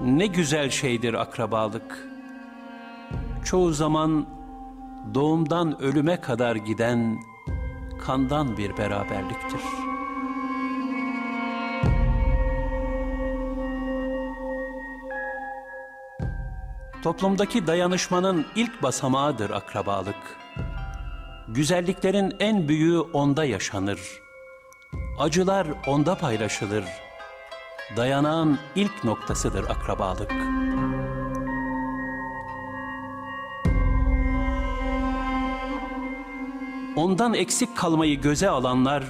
Ne güzel şeydir akrabalık. Çoğu zaman doğumdan ölüme kadar giden kandan bir beraberliktir. Toplumdaki dayanışmanın ilk basamağıdır akrabalık. Güzelliklerin en büyüğü onda yaşanır. Acılar onda paylaşılır. Dayanağın ilk noktasıdır akrabalık. Ondan eksik kalmayı göze alanlar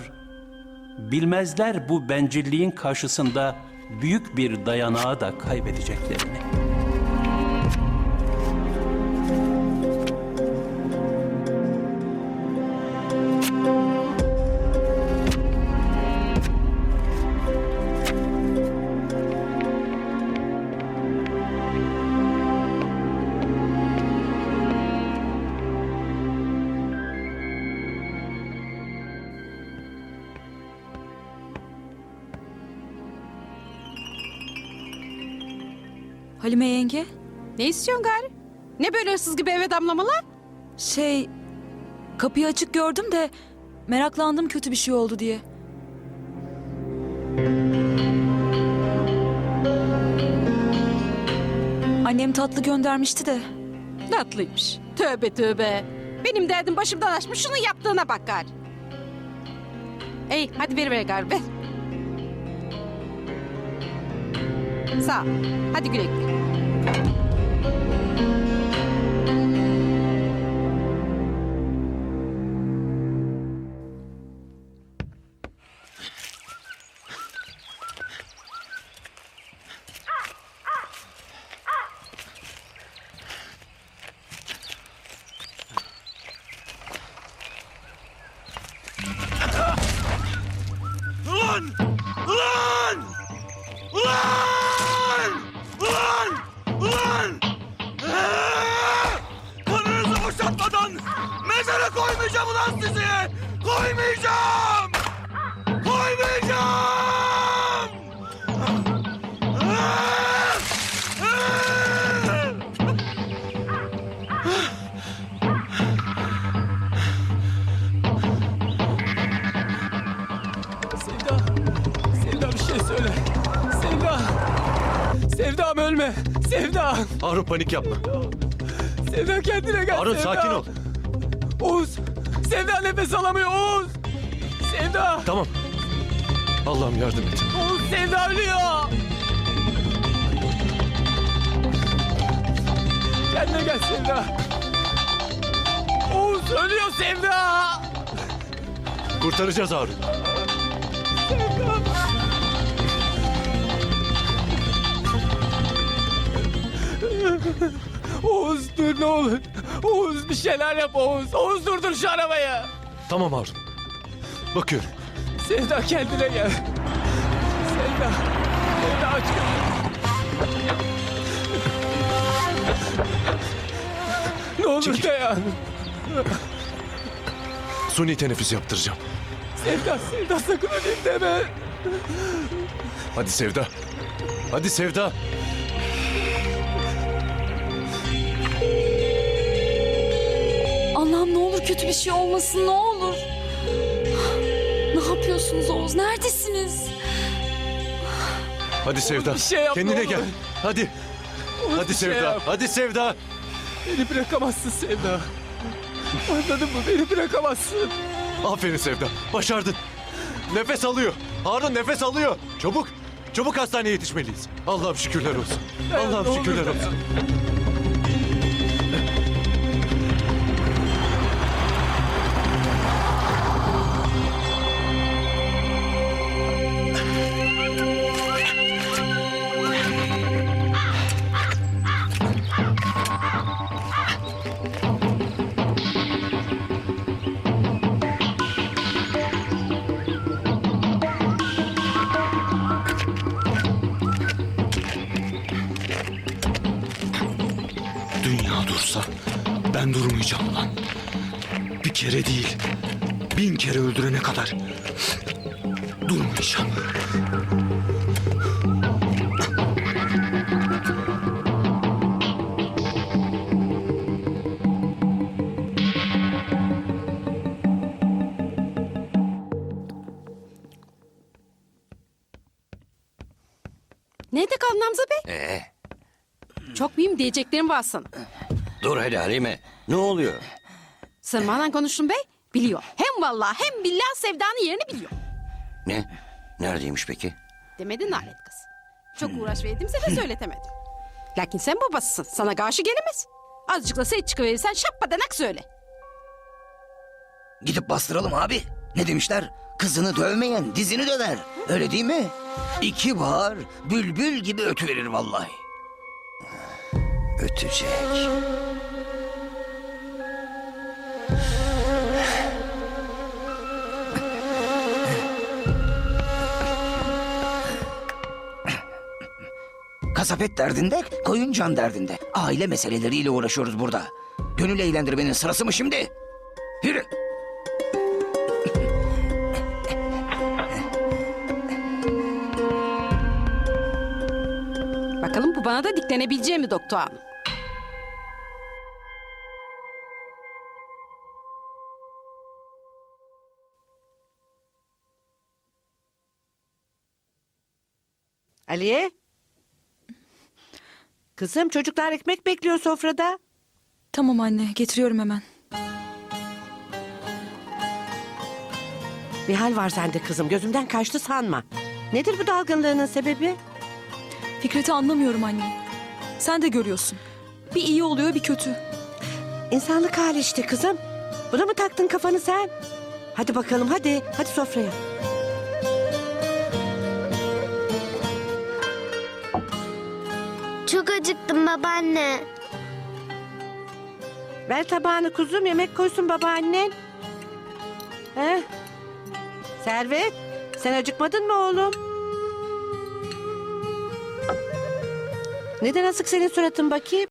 bilmezler bu bencilliğin karşısında büyük bir dayanağı da kaybedeceklerini. Halime yenge, Ne istiyorsun gari? Ne böyle hırsız gibi eve damlamalar? şey kapıyı açık gördüm de meraklandım kötü bir şey oldu diye. Annem tatlı göndermişti de. Tatlıymış. Tövbe tövbe. Benim derdim başımdan aşmış şunun yaptığına bak gari. Ey hadi ver ver gari ver. Sağ. Hadi güle güle. Koymayacağım ulan sizi! Koymayacağım! Koymayacağım! Sevda, Sevda bir şey söyle. Sevda, Sevdam ölme. Sevda, Harun panik yapma. Sevda kendine gel. Harun Sevda. sakin ol. Oğuz, Sevda nefes alamıyor Oğuz. Sevda, Tamam. Allah'ım yardım et. Oğuz Sevda ölüyor. Kendine gel Sevda. Oğuz ölüyor Sevda. Kurtaracağız Harun. Oğuz dur ne olur. Oğuz bir şeyler yap Oğuz. Oğuz durdur şu arabayı. Tamam Harun. Bakıyorum. Sevda kendine gel. Sevda. Sevda aç. Ne olur Çekil. dayan. Suni teneffüs yaptıracağım. Sevda, Sevda sakın öleyim deme. Hadi Sevda. Hadi Sevda. Allah'ım ne olur kötü bir şey olmasın ne olur. Ne yapıyorsunuz Oğuz? Neredesiniz? Hadi Sevda. bir şey yap, ne Kendine olur. gel. Hadi. Oğuz, Hadi şey Sevda. yap. Hadi Sevda. Beni bırakamazsın Sevda. Anladın mı? Beni bırakamazsın. Aferin Sevda. Başardın. Nefes alıyor. Harun nefes alıyor. Çabuk. Çabuk hastaneye yetişmeliyiz. Allah'ım şükürler olsun. Ne Allah'ım olur şükürler dayan. olsun. bana dursa ben durmayacağım lan. Bir kere değil, bin kere öldürene kadar durmayacağım. Ne dedik Namza Bey? Ee? Çok mühim diyeceklerim varsın dur hele Halime. Ne oluyor? Sırmadan konuştun bey. Biliyor. Hem vallahi hem billah sevdanın yerini biliyor. Ne? Neredeymiş peki? Demedin alet kız. Çok uğraş verdimse de söyletemedim. Lakin sen babasısın. Sana karşı gelemez. Azıcık da ses çıkıverirsen şappadenak söyle. Gidip bastıralım abi. Ne demişler? Kızını dövmeyen dizini döver. Öyle değil mi? İki bağır bülbül gibi ötüverir vallahi. Ötecek. Kasap et derdinde, koyun can derdinde. Aile meseleleriyle uğraşıyoruz burada. Gönül eğlendirmenin sırası mı şimdi? Yürü. Bakalım bu bana da diklenebileceği mi doktor hanım? Aliye. Kızım çocuklar ekmek bekliyor sofrada. Tamam anne getiriyorum hemen. Bir hal var sende kızım gözümden kaçtı sanma. Nedir bu dalgınlığının sebebi? Fikret'i anlamıyorum anne. Sen de görüyorsun. Bir iyi oluyor bir kötü. İnsanlık hali işte kızım. Buna mı taktın kafanı sen? Hadi bakalım hadi. Hadi sofraya. Çok acıktım babaanne. Ver tabağını kuzum yemek koysun babaannen. He? Servet sen acıkmadın mı oğlum? Neden asık senin suratın bakayım?